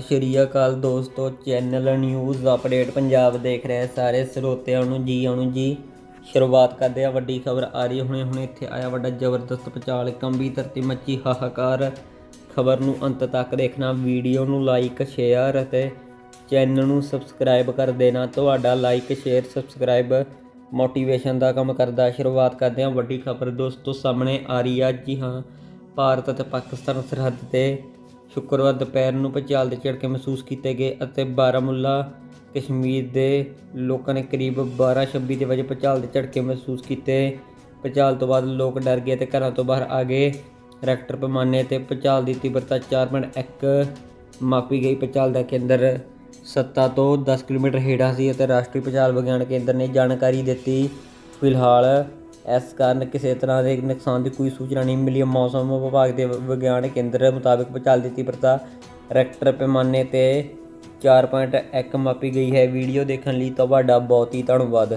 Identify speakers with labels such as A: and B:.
A: ਸ਼੍ਰੀ ਅਕਾਲ ਦੋਸਤੋ channel news update Punjab ਦੇਖ ਰਹੇ ਸਾਰੇ ਸਰੋਤਿਆਂ ਨੂੰ ਜੀ ਆਣੂ ਜੀ। ਸ਼ੁਰੂਆਤ ਕਰਦੇ ਆ ਵੱਡੀ ਖਬਰ ਆ ਰਹੀ ਹੈ। ਹੁਣੇ ਹੁਣੇ ਇੱਥੇ ਆਇਆ ਵੱਡਾ ਜ਼ਬਰਦਸਤ ਪਚਾਲ, ਕੰਬੀ ਧਰਤੀ ਮੱਚੀ, ਹਾਹਾਕਾਰ। ਖਬਰ ਨੂੰ ਅੰਤ ਤੱਕ ਦੇਖਣਾ, ਵੀਡੀਓ ਨੂੰ ਲਾਈਕ ਸ਼ੇਅਰ ਅਤੇ ਚੈਨਲ ਨੂੰ ਸਬਸਕ੍ਰਾਈਬ ਕਰ ਦੇਣਾ। ਤੁਹਾਡਾ ਲਾਈਕ ਸ਼ੇਅਰ ਸਬਸਕ੍ਰਾਈਬ ਮੋਟੀਵੇਸ਼ਨ ਦਾ ਕੰਮ ਕਰਦਾ। ਸ਼ੁਰੂਆਤ ਕਰਦੇ ਹਾਂ ਵੱਡੀ ਖਬਰ ਦੋਸਤੋ, ਸਾਹਮਣੇ ਆ ਰਹੀ ਆ। ਜੀ ਹਾਂ, ਭਾਰਤ ਅਤੇ ਪਾਕਿਸਤਾਨ ਸਰਹੱਦ ਤੇ ਸ਼ੁੱਕਰਵਾਰ ਦੁਪਹਿਰ ਨੂੰ ਭੁਚਾਲ ਦੇ ਝਟਕੇ ਮਹਿਸੂਸ ਕੀਤੇ ਗਏ ਅਤੇ ਬਾਰਾਮੂਲਾ ਕਸ਼ਮੀਰ ਦੇ ਲੋਕਾਂ ਨੇ ਕਰੀਬ 12:26 ਦੇ ਵਜੇ ਭੁਚਾਲ ਦੇ ਝਟਕੇ ਮਹਿਸੂਸ ਕੀਤੇ। ਭੁਚਾਲ ਤੋਂ ਬਾਅਦ ਲੋਕ ਡਰ ਗਏ ਅਤੇ ਘਰਾਂ ਤੋਂ ਬਾਹਰ ਆ ਗਏ। ਰੈਕਟਰ ਪੈਮਾਨੇ ਤੇ ਭੁਚਾਲ ਦੀ ਤੀਬਰਤਾ 4.1 ਮਾਪੀ ਗਈ। ਭੁਚਾਲ ਦਾ ਕੇਂਦਰ ਸੱਤਾ ਤੋਂ 10 ਕਿਲੋਮੀਟਰ ਹੇਠਾਂ ਸੀ ਅਤੇ ਰਾਸ਼ਟਰੀ ਭੁਚਾਲ ਵਿਗਿਆਨ ਕੇਂਦਰ ਨੇ ਜਾਣਕਾਰੀ ਦਿੱਤੀ। ਫਿਲਹਾਲ ਇਸ ਕਾਰਨ ਕਿਸੇ ਤਰ੍ਹਾਂ ਦੇ ਨੁਕਸਾਨ ਦੀ ਕੋਈ ਸੂਚਨਾ ਨਹੀਂ ਮਿਲੀ। ਮੌਸਮ ਵਿਭਾਗ ਦੇ ਵਿਗਿਆਨ ਕੇਂਦਰ ਮੁਤਾਬਕ ਭੂਚਾਲ ਦੀ ਤੀਬਰਤਾ ਰੈਕਟਰ ਪੈਮਾਨੇ ਤੇ 4.1 ਮਾਪੀ ਗਈ ਹੈ। ਵੀਡੀਓ ਦੇਖਣ ਲਈ ਤੁਹਾਡਾ ਬਹੁਤ ਹੀ ਧੰਨਵਾਦ।